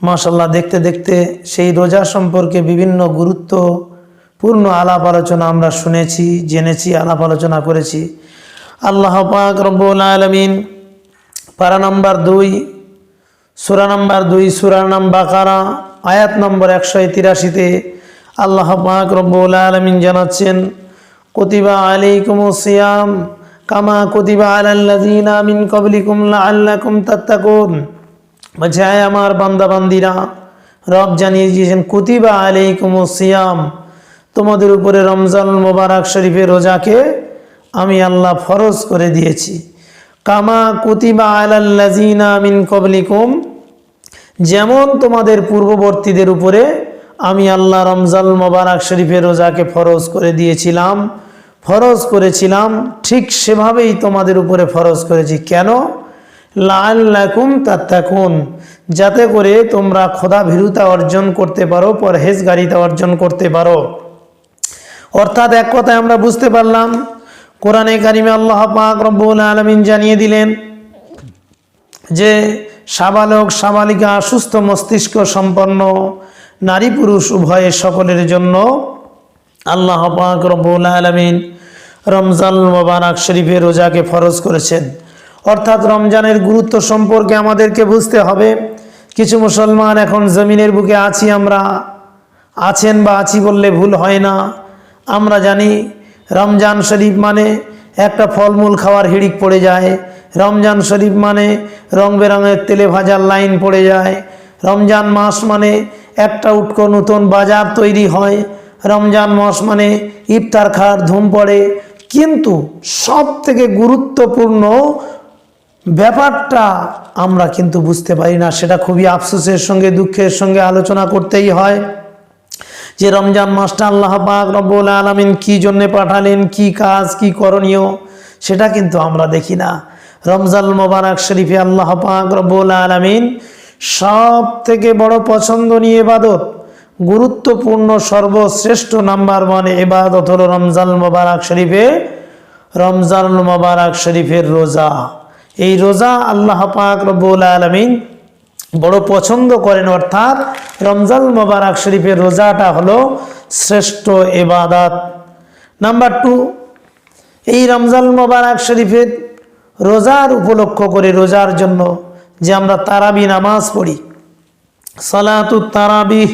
মাশাল্লাহ দেখতে দেখতে সেই রোজা সম্পর্কে বিভিন্ন গুরুত্বপূর্ণ আলাপ আলোচনা আমরা শুনেছি, জেনেছি, আলাপ আলোচনা করেছি। আল্লাহ পাক রব্বুল আলমিন পারা নাম্বার দুই, সুরা নাম্বার দুই, সুরা নাম বাকারা, আয়াত নম্বর একশো তিরাশিতে আল্লাহ পাক রব্বুল আলমিন জানাচ্ছেন, কতিবা আলাইকুম সিয়াম কামা কতিবা আলাল্লাযিনা মিন ক্বাবলিকুম লাআল্লাকুম তাত্তাকুন। বলছে আয় আমার বান্দা বান্দিরা রব জানিয়ে দিয়েছেন কুতিবা আলাইকুম সিয়াম। তোমাদের উপরে রমজান মোবারক শরীফের রোজাকে আমি আল্লাহ ফরজ করে দিয়েছি। কামা কুতিবা আলাল্লাযিনা মিন ক্বাবলিকুম, যেমন তোমাদের পূর্ববর্তীদের উপরে আমি আল্লাহ রমজান মোবারক শরীফের রোজাকে ফরজ করে দিয়েছিলাম, ফরজ করেছিলাম, ঠিক সেভাবেই তোমাদের উপরে ফরজ করেছি। কেন? লাল্লাকুম তাত্তাকুন, যাতে করে তোমরা খোদা ভীরুতা অর্জন করতে পারো, পরহেজগারিতা অর্জন করতে পারো। অর্থাৎ এক কথায় আমরা বুঝতে পারলাম, কোরআনে কারিমে আল্লাহ পাক রব্বুল আলমিন জানিয়ে দিলেন যে, সাবালক, সাবালিকা, সুস্থ মস্তিষ্ক সম্পন্ন নারী পুরুষ উভয়ের সকলের জন্য আল্লাহ পাক রব্বুল আলমিন রমজান মোবারক শরীফের রোজাকে ফরজ করেছেন। অর্থাৎ রমজানের গুরুত্ব সম্পর্কে আমাদেরকে বুঝতে হবে। কিছু মুসলমান এখন জমিনের বুকে আছি, আমরা আছেন বা আছি বললে ভুল হয় না। আমরা জানি রমজান শরীফ মানে একটা ফলমূল খাওয়ার হিড়িক পড়ে যায়। রমজান শরীফ মানে রং বেরঙের তেলে ভাজার লাইন পড়ে যায়। রমজান মাস মানে একটা উটকো নতুন বাজার তৈরি হয়। রমজান মাস মানে ইফতার খাওয়ার ধুম পড়ে। কিন্তু সব থেকে গুরুত্বপূর্ণ ব্যাপারটা আমরা কিন্তু বুঝতে পারি না, সেটা খুবই আফসোসের সঙ্গে, দুঃখের সঙ্গে আলোচনা করতেই হয় যে রমজান মাসটা আল্লাহ পাক রব্বুল আলমিন কী জন্যে পাঠালেন, কি কাজ, কি করণীয়, সেটা কিন্তু আমরা দেখি না। রমজান মোবারক শরীফে আল্লাহ পাক রব্বুল আলমিন সব থেকে বড় পছন্দনীয় এবাদত গুরুত্বপূর্ণ সর্বশ্রেষ্ঠ নাম্বার ওয়ান এবাদত হলো রমজান মোবারক শরীফে রমজান মোবারক শরীফের রোজা। এই রোজা আল্লাহ পাক রব্বুল আলমিন বড় পছন্দ করেন, অর্থাৎ রমজান মোবারক শরীফের রোজাটা হলো শ্রেষ্ঠ এবাদাত নাম্বার টু, এই রমজান মোবারক শরীফের রোজার উপলক্ষ করে রোজার জন্য যে আমরা তারাবি নামাজ পড়ি, সালাতু তারাবিহ,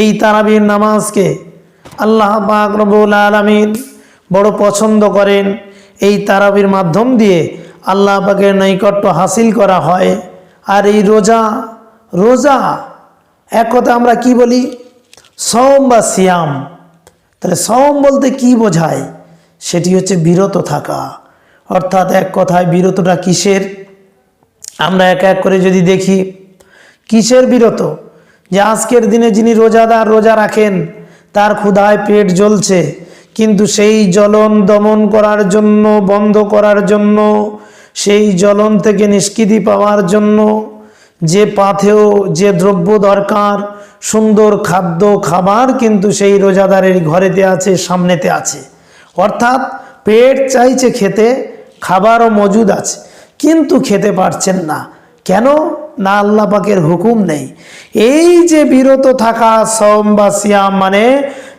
এই তারাবির নামাজকে আল্লাহ পাক রবুল আলমিন বড় পছন্দ করেন। এই তারাবির মাধ্যম দিয়ে আল্লাহ পাকের নৈকট্য হাসিল করা হয়। আর এই রোজা রোজা, এক কথা আমরা কি বলি? সম বা সিয়াম। তাহলে সম বলতে কি বোঝায়? সেটি হচ্ছে বিরত থাকা। অর্থাৎ এক কথায় বিরতটা কিসের? আমরা এক এক করে যদি দেখি, কিসের বিরত? যে আজকের দিনে যিনি রোজাদার রোজা রাখেন, তার ক্ষুধায় পেট জ্বলছে, কিন্তু সেই জ্বলন দমন করার জন্য, বন্ধ করার জন্য সেই জ্বলন থেকে নিষ্কৃতি পাওয়ার জন্য যে পাথেও যে দ্রব্য দরকার, সুন্দর খাদ্য, খাবার কিন্তু সেই রোজাদারের ঘরেতে আছে, সামনেতে আছে। অর্থাৎ পেট চাইছে খেতে, খাবারও মজুদ আছে। কিন্তু খেতে পারছেন না। কেন? না আল্লাহ পাকের হুকুম নেই। এই যে বিরত থাকা সম বা সিয়াম মানে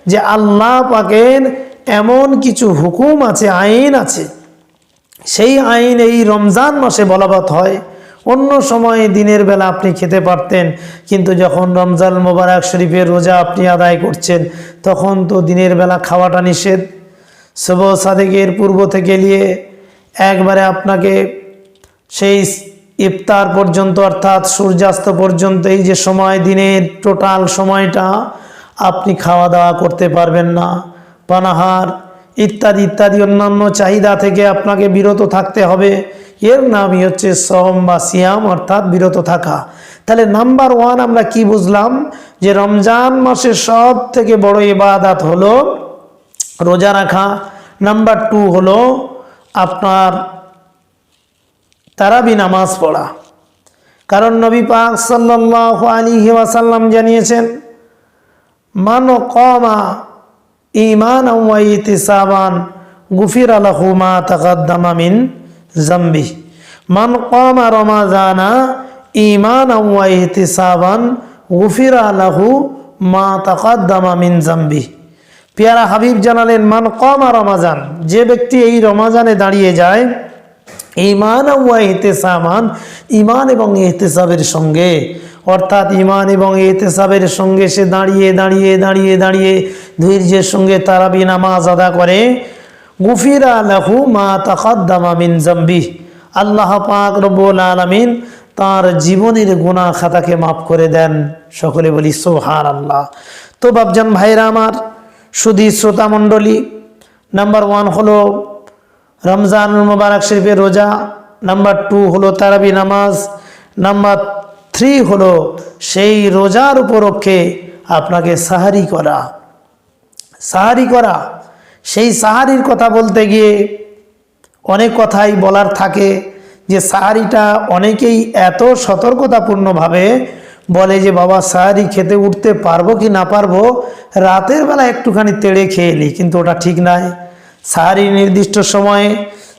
যে আল্লাহ পাকের এমন কিছু হুকুম আছে, আইন আছে সেই আইন এই রমজান মাসে বলবৎ হয়। অন্য সময় দিনের বেলা আপনি খেতে পারতেন, কিন্তু যখন রমজান মোবারক শরীফের রোজা আপনি আদায় করছেন, তখন তো দিনের বেলা খাওয়াটা নিষেধ। শুভ সাদেকের পূর্ব থেকে নিয়ে একবারে আপনাকে সেই ইফতার পর্যন্ত অর্থাৎ সূর্যাস্ত পর্যন্ত এই যে সময়, দিনের টোটাল সময়টা আপনি খাওয়া দাওয়া করতে পারবেন না। পানাহার ইত্যাদি ইত্যাদি অন্যান্য চাহিদা থেকে আপনাকে বিরত থাকতে হবে। এর নামই হচ্ছে সম বা সিয়াম, অর্থাৎ বিরত থাকা। তাহলে নাম্বার ওয়ান আমরা কি বুঝলাম? যে রমজান মাসের সব থেকে বড় ইবাদাত হলো রোজা রাখা। নাম্বার টু হলো আপনার তারাবি নামাজ পড়া। কারণ নবী পাক সাল্লাহ আলী ওয়াসাল্লাম জানিয়েছেন, মান কমা ইমান ইতিসাবান গুফির আলাহু মা তাকাদ্দামা মিন জাম্বি। মান কমা রমাজানা ইমান ইহতিসাবান গুফিরা আলাহু মা তাকাদ্দামা মিন জাম্বি। পিয়ারা হাবিব জানালেন, মান কমা রমাজান, যে ব্যক্তি এই রমাজানে দাঁড়িয়ে যায় ইমান ওয়া ইহতেসামান ইমান এবং ইহতেসাবের সঙ্গে অর্থাৎ ইমান এবং ইহতেসাবের সঙ্গে সে দাঁড়িয়ে দাঁড়িয়ে দাঁড়িয়ে দাঁড়িয়ে ধৈর্যের সঙ্গে তারাবি নামাজ আদা করে। গুফিরা লাহু মা তাকাদ্দামা মিন জাম্বি আল্লাহ পাক রব্বুল আলামিন তার জীবনের গুণা খাতাকে মাফ করে দেন। সকলে বলি সোহার আল্লাহ তো বাবজান ভাইরা আমার, সুধী শ্রোতা মণ্ডলী, নাম্বার ওয়ান হলো রমজান মুবারক শরীফের রোজা, নাম্বার টু হলো তারাবি নামাজ, নাম্বার থ্রি হলো, সেই রোজার উপলক্ষে আপনাকে সাহারি করা। সাহারি করা। সেই সাহারির কথা বলতে গিয়ে অনেক কথাই বলার থাকে যে, সাহারিটা অনেকেই এত সতর্কতাপূর্ণভাবে বলে যে, বাবা, সাহারি খেতে উঠতে পারব কি না পারব? রাতের বেলা একটুখানি তেড়ে খেয়ে নিই কিন্তু ওটা ঠিক নয় সাহারির নির্দিষ্ট সময়ে,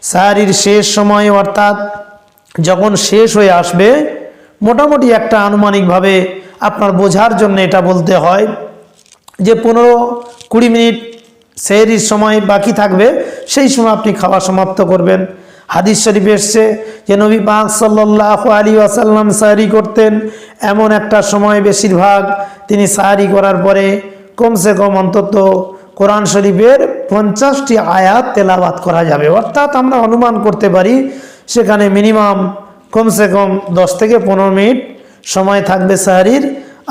সাহারির শেষ সময়ে অর্থাৎ যখন শেষ হয়ে আসবে মোটামুটি একটা আনুমানিকভাবে আপনার বোঝার জন্য এটা বলতে হয় যে পনেরো কুড়ি মিনিট সেহরির সময় বাকি থাকবে, সেই সময় আপনি খাওয়া সমাপ্ত করবেন। হাদিস শরীফ এসছে যে নবী পাক সাল্লাহ আলী আসাল্লাম সাহারি করতেন, এমন একটা সময় বেশিরভাগ তিনি সাহারি করার পরে কমসে কম অন্তত কোরআন শরীফের পঞ্চাশটি আয়াত তেলাবাত করা যাবে। অর্থাৎ আমরা অনুমান করতে পারি সেখানে মিনিমাম কমসে কম দশ থেকে পনেরো মিনিট সময় থাকবে সাহারির।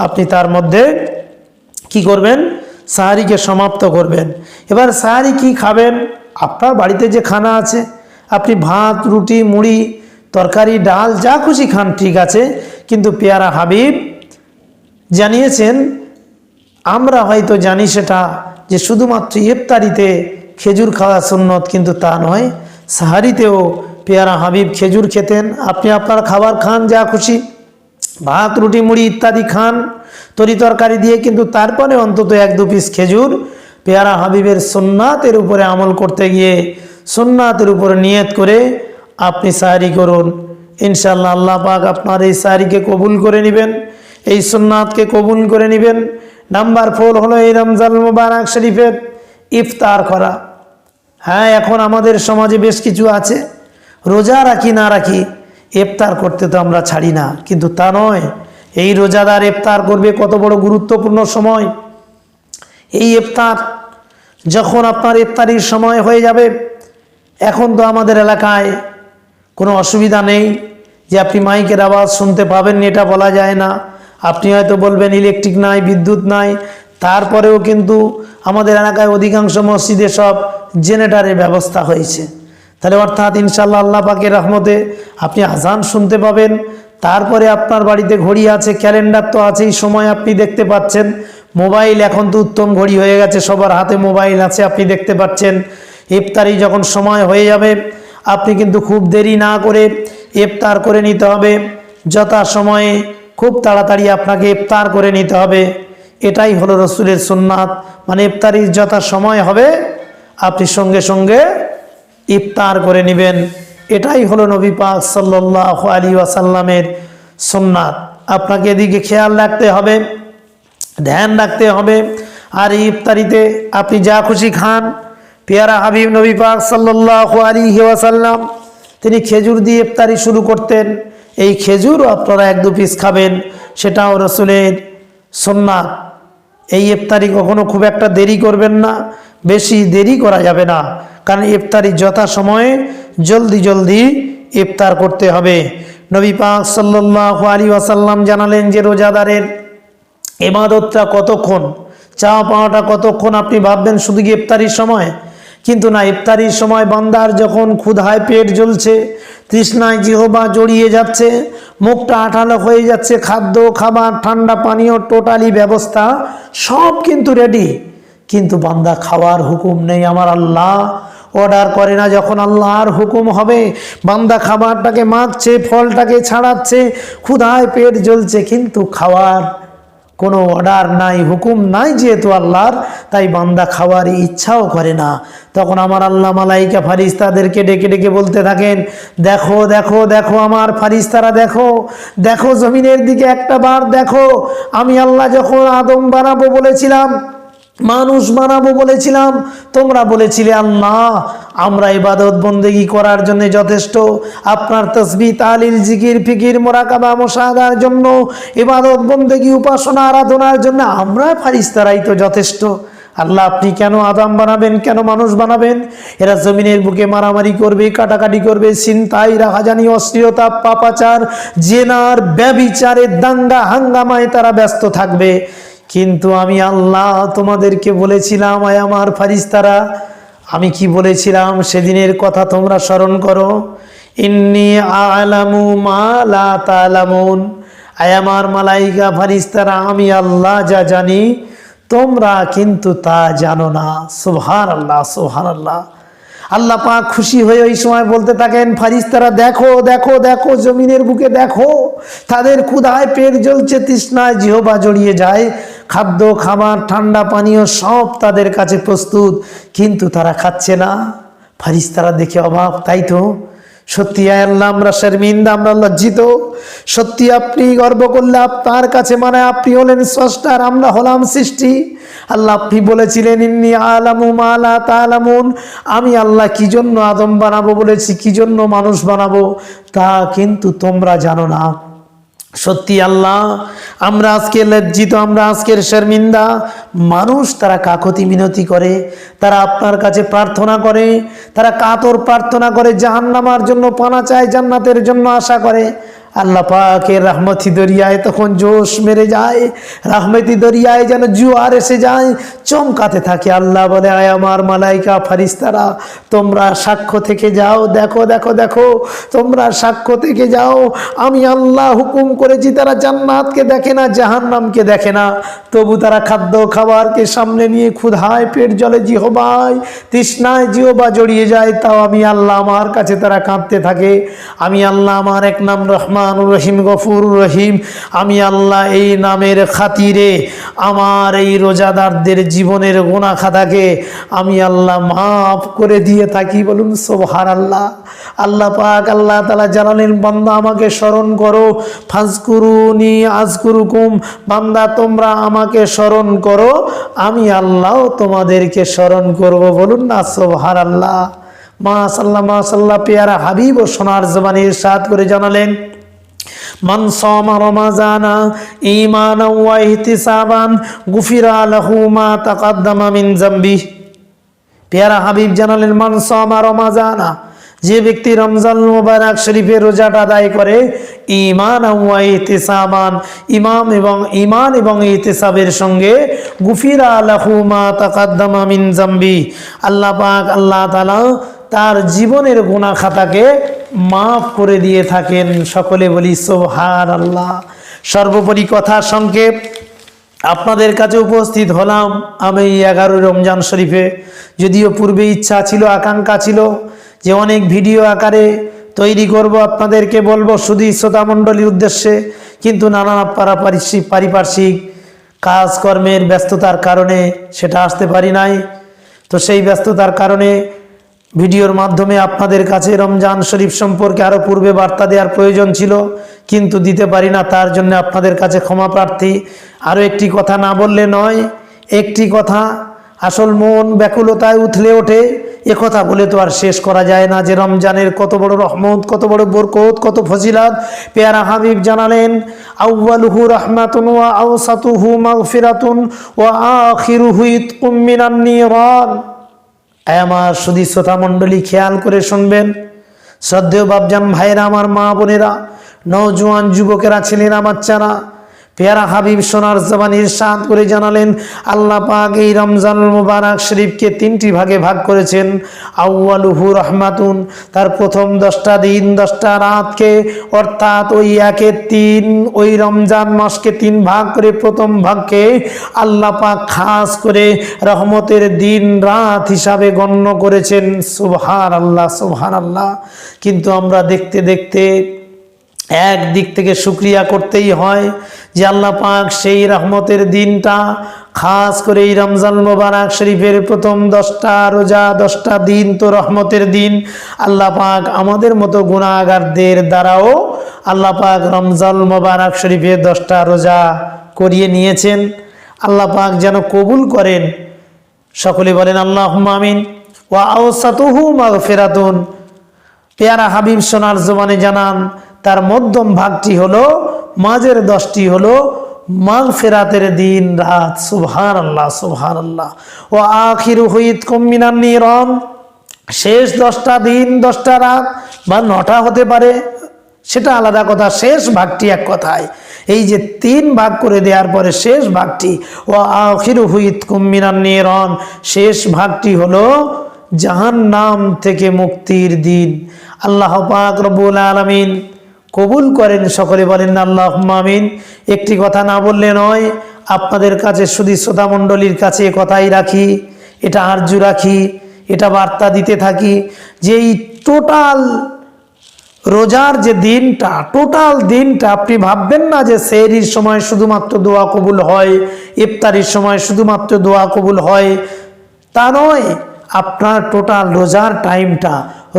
আপনি তার মধ্যে কি করবেন? সাহারিকে সমাপ্ত করবেন। এবার সাহারি কি খাবেন? আপনার বাড়িতে যে খানা আছে, আপনি ভাত, রুটি, মুড়ি, তরকারি, ডাল, যা খুশি খান, ঠিক আছে। কিন্তু পেয়ারা হাবিব জানিয়েছেন, আমরা হয়তো জানি সেটা যে শুধুমাত্র ইফতারিতে খেজুর খাওয়া সুন্নত, কিন্তু তা নয়। সাহারিতেও পেয়ারা হাবিব খেজুর খেতেন। আপনি আপনার খাবার খান, যা খুশি। ভাত, রুটি, মুড়ি ইত্যাদি খান। তরি তরকারি দিয়ে কিন্তু তারপরে অন্তত এক দু পিস খেজুর পেয়ারা হাবিবের সোননাথের উপরে আমল করতে গিয়ে সোননাথের উপরে নিয়ত করে আপনি সাহারি করুন। ইনশাল্লাহ আল্লাহ পাক আপনার এই সাহারিকে কবুল করে নেবেন, এই সোননাথকে কবুল করে নেবেন। নাম্বার ফোর হলো এই রমজান মুবারক শরীফের ইফতার করা। হ্যাঁ এখন আমাদের সমাজে বেশ কিছু আছে। রোজা রাখি, না রাখি, ইফতার করতে তো আমরা ছাড়ি না। কিন্তু তা নয়, এই রোজাদার ইফতার করবে কত বড় গুরুত্বপূর্ণ সময়। এই ইফতার যখন আপনার ইফতারির সময় হয়ে যাবে, এখন তো আমাদের এলাকায় কোনো অসুবিধা নেই যে আপনি মাইকের আওয়াজ শুনতে পাবেন এটা বলা যায় না। আপনি হয়তো বলবেন, ইলেকট্রিক নাই, বিদ্যুৎ নাই। তারপরেও কিন্তু আমাদের এলাকায় অধিকাংশ মসজিদে সব জেনারেটারের ব্যবস্থা হয়েছে। তাহলে অর্থাৎ ইনশাল্লাহ আল্লাহ পাকের রহমতে আপনি আজান শুনতে পাবেন। তারপরে আপনার বাড়িতে ঘড়ি আছে, ক্যালেন্ডার তো আছেই, সময় আপনি দেখতে পাচ্ছেন। মোবাইল এখন তো উত্তম ঘড়ি হয়ে গেছে, সবার হাতে মোবাইল আছে, আপনি দেখতে পাচ্ছেন। ইফতারি যখন সময় হয়ে যাবে, আপনি কিন্তু খুব দেরি না করে ইফতার করে নিতে হবে। যথা সময়ে খুব তাড়াতাড়ি আপনাকে ইফতার করে নিতে হবে। এটাই হলো রসুলের সুন্নাত। মানে ইফতারির যথা সময় হবে, আপনি সঙ্গে সঙ্গে ইফতার করে নেবেন। এটাই হলো নবী পাক সাল্লাহ আলী ওয়াসাল্লামের সুন্নাত। আপনাকে এদিকে খেয়াল রাখতে হবে, ধ্যান রাখতে হবে। আর ইফতারিতে আপনি যা খুশি খান। পেয়ারা হাবিব নবী পাক সাল্লাহ আলী ওয়াসাল্লাম, তিনি খেজুর দিয়ে ইফতারি শুরু করতেন। এই খেজুরও আপনারা এক দু পিস খাবেন, সেটাও রসুলের সুন্নাত। এই ইফতারি কখনো খুব একটা দেরি করবেন না, বেশি দেরি করা যাবে না। কারণ ইফতারি যথা সময়ে জলদি জলদি ইফতার করতে হবে। নবী পাক সাল্লাহ আলী ওয়াসাল্লাম জানালেন যে রোজাদারের এবাদতটা কতক্ষণ চাওয়া পাওয়াটা কতক্ষণ আপনি ভাববেন শুধু কি ইফতারির সময়? কিন্তু না, ইফতারির সময় বান্দার যখন ক্ষুধায় পেট জ্বলছে, তৃষ্ণায় জিহবা জড়িয়ে যাচ্ছে, মুখটা আঠালো হয়ে যাচ্ছে, খাদ্য, খাবার, ঠান্ডা পানীয় টোটালি ব্যবস্থা সব কিন্তু রেডি কিন্তু বান্দা খাওয়ার হুকুম নেই, আমার আল্লাহ অর্ডার করে না, যখন আল্লাহর হুকুম হবে, বান্দা খাবারটাকে মাখছে, ফলটাকে ছাড়াচ্ছে, ক্ষুধায় পেট জ্বলছে, কিন্তু খাওয়ার কোনো অর্ডার নাই, হুকুম নাই যেহেতু আল্লাহর, তাই বান্দা খাওয়ার ইচ্ছাও করে না। তখন আমার আল্লাহ মালাইকা ফারিস্তাদেরকে ডেকে ডেকে বলতে থাকেন, দেখো দেখো দেখো আমার ফারিস্তারা দেখো দেখো জমিনের দিকে একটা বার দেখো। আমি আল্লাহ যখন আদম বানাবো বলেছিলাম মানুষ বানাবো বলেছিলাম, তোমরা বলেছিলে আল্লাহ, আমরা ইবাদত বন্দেগি করার জন্য যথেষ্ট। আপনার তসবি, তালিল, জিকির, ফিকির, মোরাকাবা, মোশাহাদার জন্য, ইবাদত বন্দেগি, উপাসনা, আরাধনার জন্য আমরা ফারিস্তারাই তো যথেষ্ট। আল্লাহ, আপনি কেন আদাম বানাবেন, কেন মানুষ বানাবেন? এরা জমিনের বুকে মারামারি করবে, কাটাকাটি করবে চিন্তাই রাহাজানি অস্থিরতা পাপাচার, জেনার, ব্যবিচারের দাঙ্গা, হাঙ্গামায় তারা ব্যস্ত থাকবে। কিন্তু আমি আল্লাহ তোমাদেরকে বলেছিলাম, আয় আমার ফারিস্তারা আমি কি বলেছিলাম? সেদিনের কথা তোমরা স্মরণ করো। ইন্নি আলামু মা লা তালামুন। আয় আমার মালাইকা ফারিস্তারা আমি আল্লাহ যা জানি, তোমরা কিন্তু তা জানো না। সুহার আল্লাহ সুহার আল্লাহ আল্লাহ পাক খুশি হয়ে ওই সময় বলতে থাকেন ফারিস্তারা দেখো দেখো দেখো, জমিনের বুকে দেখো, তাদের ক্ষুধায় পেট জ্বলছে, তৃষ্ণায় জিহবা জড়িয়ে যায়। খাদ্য, খাবার, ঠান্ডা, পানীয় সব তাদের কাছে প্রস্তুত, কিন্তু তারা খাচ্ছে না। ফারিস তারা দেখে অভাব তাই তো? সত্যি আল্লাহ, আমরা শর্মিন্দা, আমরা লজ্জিত। সত্যি আপনি গর্ব করলে আপনার কাছে মানে আপনি হলেন স্রষ্টার আমরা হলাম সৃষ্টি। আল্লাহ আপনি বলেছিলেন, ইন্নি আলামু মালা তালামুন। আমি আল্লাহ কি জন্য আদম বানাবো বলেছি, কি জন্য মানুষ বানাবো? তা কিন্তু তোমরা জানো না। সত্যি আল্লাহ, আমরা আজকে লজ্জিত, আমরা আজকের শর্মিন্দা। মানুষ তারা কাকতি মিনতি করে, তারা আপনার কাছে প্রার্থনা করে, তারা কাতর প্রার্থনা করে, জাহান্নামার জন্য পানা চায়, জান্নাতের জন্য আশা করে। আল্লাহ পাকের রাহমতি দরিয়ায় তখন জোশ মেরে যায়, রাহমতি দরিয়ায় যেন জুয়ার এসে যায়, চমকাতে থাকে। আল্লাহ বলে, আয় আমার মালাইকা ফারিস্তারা তোমরা সাক্ষ্য থেকে যাও, দেখো দেখো দেখো, তোমরা সাক্ষ্য থেকে যাও। আমি আল্লাহ হুকুম করেছি, তারা জান্নাতকে দেখে না, জাহান্নামকে দেখে না। তবু তারা খাদ্য খাবারকে সামনে নিয়ে ক্ষুধায় পেট জলে জিহবায়, তৃষ্ণায় জিহবা জড়িয়ে যায়। তাও আমি আল্লাহ আমার কাছে তারা কাঁদতে থাকে। আমি আল্লাহ আমার এক নাম রহমান রহিম গফুর রহিম। আমি আল্লাহ এই নামের খাতিরে আমার এই রোজাদারদের জীবনের গোনা খাতাকে আমি আল্লাহ মাফ করে দিয়ে থাকি বলুন সোহার আল্লাহ আল্লাহ পাক, আল্লাহ তালা জানালেন, বান্দা আমাকে স্মরণ করো। ফাজকুরুনি আজকুরুকুম, বান্দা তোমরা আমাকে স্মরণ করো। আমি আল্লাহ তোমাদেরকে স্মরণ করব বলুন না সোহার আল্লাহ মাসাল্লাহ মাসাল্লাহ পেয়ারা হাবিব ও সোনার জবানির সাথ করে জানালেন। মান সামা রমাজানা ঈমানান ওয়া ইহতিসাবান, গুফিরা লাহু মা তাকাদ্দামা মিন পেয়ারা হাবিব জানালেন, মান সামা রমাজানা, যে ব্যক্তি রমজান মুবারক শরীফের রোজাটা আদায় করে ইমান ইহতিসাবান, ইমাম এবং ইমান এবং ইহতিসাবের সঙ্গে গুফিরা লাহু মা তাকাদ্দামা মিন জামবি। আল্লাহ পাক, আল্লাহ তাআলা তার জীবনের গুনাহ খাতাকে মাফ করে দিয়ে থাকেন। সকলে বলি সোহার আল্লাহ সর্বোপরি কথা, সংক্ষেপ, আপনাদের কাছে উপস্থিত হলাম আমি এগারো রমজান শরীফে। যদিও পূর্বে ইচ্ছা ছিল, আকাঙ্ক্ষা ছিল যে অনেক ভিডিও আকারে তৈরি করব, আপনাদেরকে বলব শুধু শ্রোতামণ্ডলীর উদ্দেশ্যে, কিন্তু নানা পারাপারিশ্রিক পারিপার্শ্বিক কাজকর্মের ব্যস্ততার কারণে সেটা আসতে পারি নাই। তো সেই ব্যস্ততার কারণে ভিডিওর মাধ্যমে আপনাদের কাছে রমজান শরীফ সম্পর্কে আরও পূর্বে বার্তা দেওয়ার প্রয়োজন ছিল, কিন্তু দিতে পারি না, তার জন্য আপনাদের কাছে ক্ষমা প্রার্থী। আরও একটি কথা না বললে নয়, একটি কথা, আসল মন ব্যাকুলতায় উথলে ওঠে কথা বলে তো আর শেষ করা যায় না যে রমজানের কত বড় রহমত, কত বড় বরকত, কত ফজিলাত। পেয়ারা হাবিব জানালেন আউ্বালুহু রহমাতুন ওয়া আউসাতুহু মাগফিরাতুন ওয়া আখিরুহু ইতকুম মিনান নিরান। আমার সুদী শ্রোতা মণ্ডলী, খেয়াল করে শুনবেন। শ্রদ্ধেয় বাবজান ভাইরা আমার মা বোনেরা নৌজওয়ান যুবকেরা, ছেলেরা, বাচ্চারা পেয়ারা হাবিব সোনার জবানির সাদ করে জানালেন, আল্লাহ পাক এই রমজান মুবারক শরীফকে তিনটি ভাগে ভাগ করেছেন। আউ্বালুহু রহমাতুন, তার প্রথম দশটা দিন, দশটা রাতকে, অর্থাৎ ওই একের তিন, ওই রমজান মাসকে তিন ভাগ করে প্রথম ভাগকে আল্লাহ পাক খাস করে রহমতের দিন রাত হিসাবে গণ্য করেছেন। সুবহান আল্লাহ সুবহান আল্লাহ কিন্তু আমরা দেখতে দেখতে এক দিক থেকে শুক্রিয়া করতেই হয় যে আল্লাহ পাক সেই রহমতের দিনটা, খাস করে এই রমজান মোবারক শরীফের প্রথম দশটা রোজা, দশটা দিন তো রহমতের দিন। আল্লাহ পাক আমাদের মতো গুণাগারদের দ্বারাও আল্লাহ পাক রমজান মোবারক শরীফের দশটা রোজা করিয়ে নিয়েছেন। আল্লাহ পাক যেন কবুল করেন। সকলে বলেন আল্লাহ আমিন। ওয়া আওসাতুহু মাগফিরাতুন। পেয়ারা হাবিব সোনার জমানে জানান তার মধ্যম ভাগটি হলো, মাঝের দশটি হলো মাঘ ফেরাতের দিন রাত। সুবহান আল্লাহ সুবহান আল্লাহ ও আখির হুইত কম্বিনার নিরন। শেষ দশটা দিন, দশটা রাত বা নটা হতে পারে, সেটা আলাদা কথা, শেষ ভাগটি এক কথায়। এই যে তিন ভাগ করে দেওয়ার পরে শেষ ভাগটি ও আখির হুইত কুম্মিনান নিরন। শেষ ভাগটি হলো জাহান নাম থেকে মুক্তির দিন। আল্লাহ পাক রব্বুল আলমিন কবুল করেন। সকলে বলেন আল্লাহ মামিন একটি কথা না বললে নয়, আপনাদের কাছে শুধু শ্রোতামণ্ডলীর কাছে কথাই রাখি, এটা আর্য রাখি, এটা বার্তা দিতে থাকি যে এই টোটাল রোজার যে দিনটা, টোটাল দিনটা আপনি ভাববেন না যে সেহরির সময় শুধুমাত্র দোয়া কবুল হয়, ইফতারির সময় শুধুমাত্র দোয়া কবুল হয়। তা নয়, আপনার টোটাল রোজার টাইমটা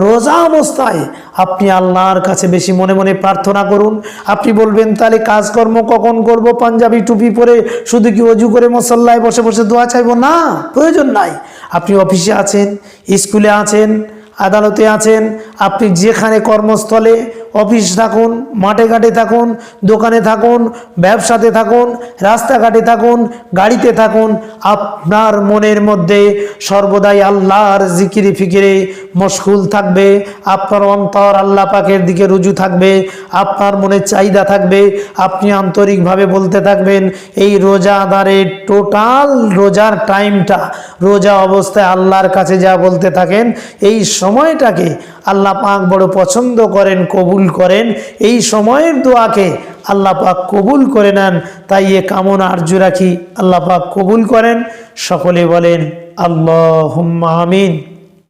রোজা অবস্থায় আপনি আল্লাহর কাছে বেশি মনে মনে প্রার্থনা করুন। আপনি বলবেন, তাহলে কাজকর্ম কখন করব? পাঞ্জাবি টুপি পরে শুধু কি অজু করে মশল্লায় বসে বসে দোয়া চাইব? না, প্রয়োজন নাই। আপনি অফিসে আছেন, স্কুলে আছেন, আদালতে আছেন, আপনি যেখানে কর্মস্থলে অফিস থাকুন, মাঠে ঘাটে থাকুন, দোকানে থাকুন, ব্যবসাতে থাকুন, রাস্তাঘাটে থাকুন, গাড়িতে থাকুন, আপনার মনের মধ্যে সর্বদাই আল্লাহর জিকিরি ফিকিরে মশগুল থাকবে, আপনার অন্তর আল্লাহ পাকের দিকে রুজু থাকবে, আপনার মনে চাহিদা থাকবে, আপনি আন্তরিকভাবে বলতে থাকবেন, এই রোজা রোজাদারের টোটাল রোজার টাইমটা, রোজা অবস্থায় আল্লাহর কাছে যা বলতে থাকেন, এই সময়টাকে আল্লাহ পাক বড় পছন্দ করেন কবুল করেন, এই সময়ের দোয়াকে আল্লাহ পাক কবুল করে নেন। তাই এ কামনা আর্য রাখি, আল্লাহ পাক কবুল করেন। সকলে বলেন আল্লাহ আমিন।